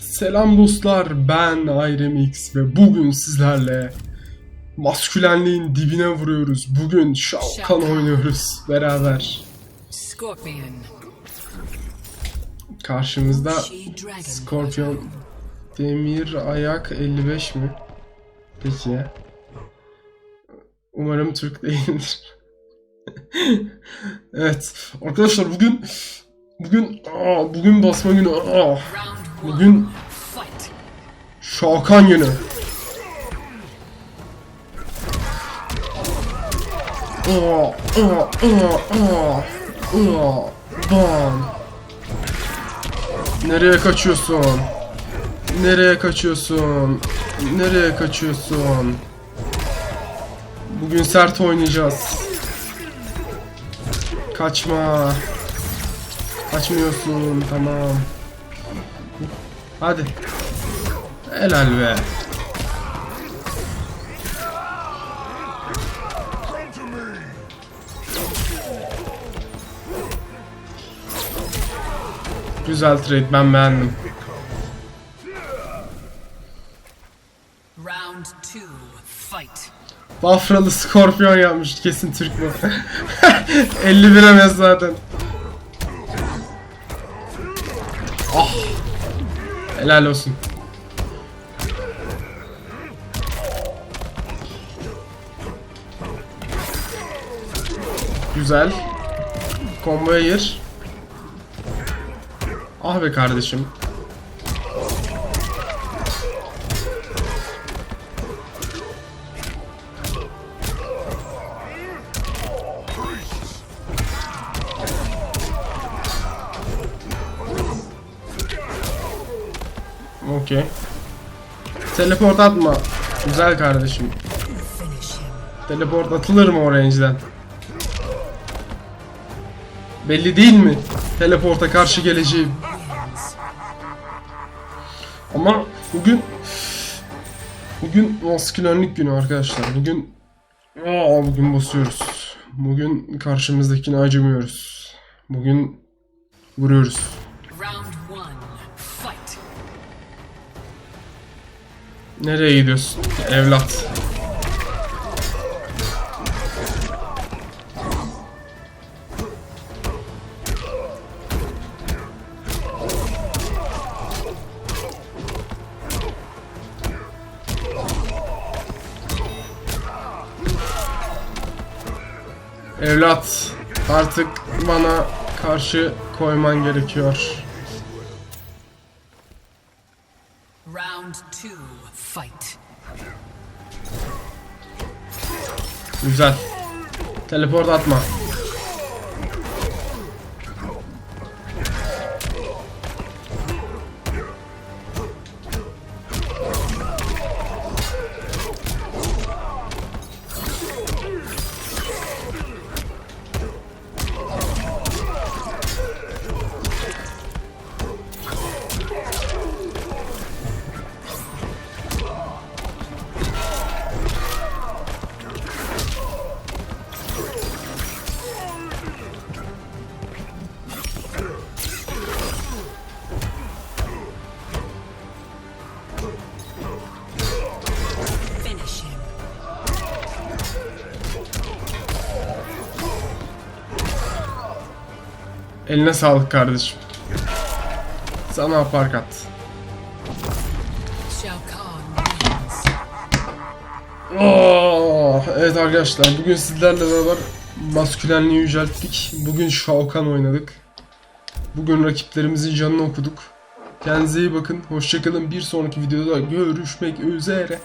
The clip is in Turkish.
Selam dostlar, ben Iremix ve bugün sizlerle maskülenliğin dibine vuruyoruz. Bugün Shao Kahn oynuyoruz beraber. Karşımızda. Scorpion Demir Ayak 55 mi? Peki. Umarım Türk değildir. evet. Arkadaşlar bugün bugün aa, bugün basma günü. Aa. Bugün. Şakan günü. Nereye kaçıyorsun? Nereye kaçıyorsun? Nereye kaçıyorsun? Bugün sert oynayacağız. Kaçma. Kaçmıyorsun tamam. Hadi. Helal be. Güzel trade ben beğendim. Round two. Fight. Bafralı Scorpion yapmış kesin Türk bu. 50 bilemez zaten. Ah. Helal olsun. Güzel. Komboya gir. Ah be kardeşim. Okey. Teleport atma. Güzel kardeşim. Teleport atılır mı o? Belli değil mi? Teleporta karşı geleceğim. Ama bugün bugün maskülenlik günü arkadaşlar. Bugün aa, bugün basıyoruz. Bugün karşımızdakine acımıyoruz. Bugün vuruyoruz. Nereye gidiyorsun evlat? Evlat, artık bana karşı koyman gerekiyor. Round two. Fight. Güzel. Teleport atma. Eline sağlık kardeşim. Sana aparkat. Oh, evet arkadaşlar bugün sizlerle beraber maskülenliği yücelttik. Bugün Shao Kahn oynadık. Bugün rakiplerimizin canını okuduk. Kendinize iyi bakın. Hoşçakalın. Bir sonraki videoda görüşmek üzere.